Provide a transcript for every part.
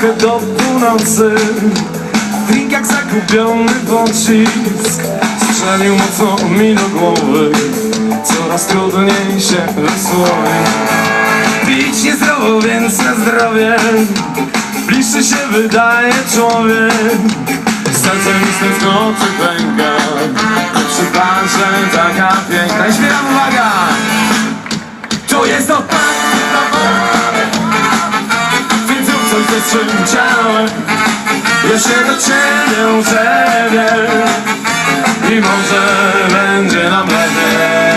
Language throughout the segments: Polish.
trochę do północy. Drink jak zagubiony pocisk Strzelił mocno mi do głowy. Coraz trudniej się wysłowić Pić niezdrowo, więc na zdrowie. Bliższy się wydaje człowiek. Serce mi z tęsknoty pęka Ze swym ciałem. Ja się do ciebie utrzebię I może będzie nam lepiej.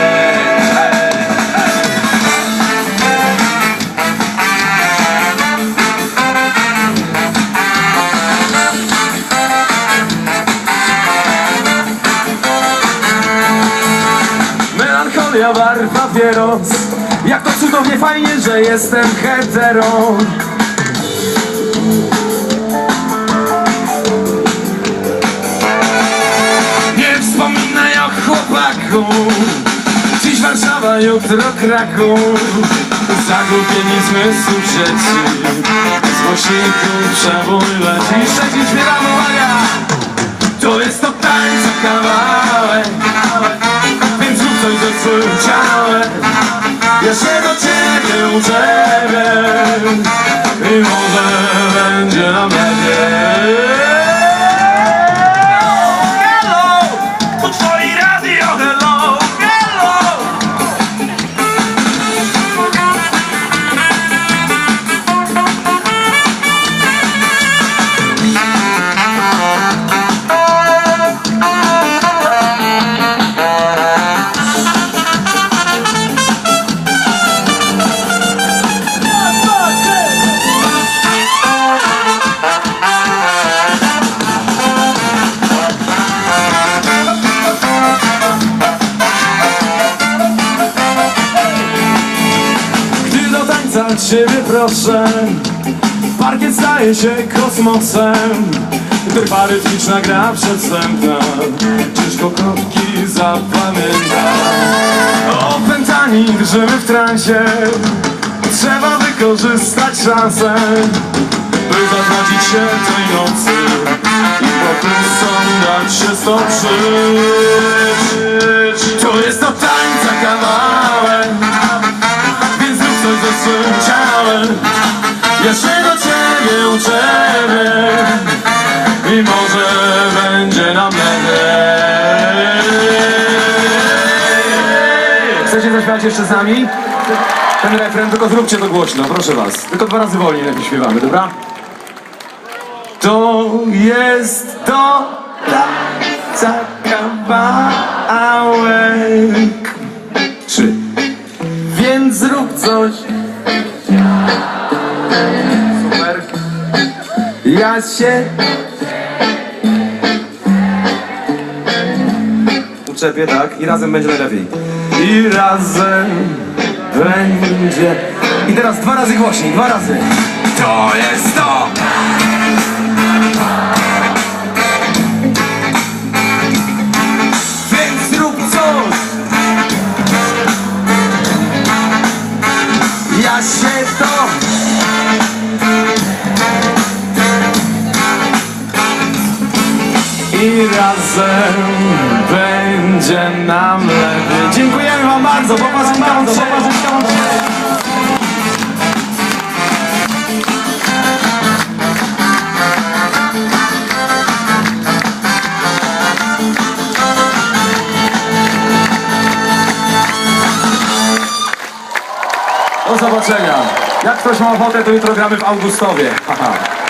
Melancholia, bar, papieros Jak to cudownie fajnie, że jestem hetero Nie wspominaj o chłopaku. Dziś Warszawa, jutro Kraków. Zagubieni zmysłu trzeci Z głośników przebój leci. Szczecin śpiewam, uwaga To jest to tańca kawałek. Więc zrób coś ze swoim ciałem. Ja się do ciebie uczepię Tańca ciebie proszę. Parkiet staje się kosmosem. Trwa rytmiczna gra przedstępna Ciężko kropki zapamiętam Opętani drżymy w transie. Trzeba wykorzystać szansę By zatracić się tej nocy. I potem dać się stoczyć Ja do ciebie uczepię I może będzie nam lepiej Chcecie zaśpiewać jeszcze z nami? Ten refren, tylko zróbcie to głośno, proszę was. Tylko dwa razy wolniej lepiej śpiewamy, dobra? To jest to tańca Ja się uczepię, tak? I razem będzie najlepiej. I razem będzie. I teraz dwa razy głośniej, dwa razy. To jest to! Ja się I razem będzie nam lepiej Dziękujemy wam bardzo, popatrzcie bardzo, popatrzcie Do zobaczenia. Jak ktoś ma ochotę, to jutro gramy w Augustowie. Haha.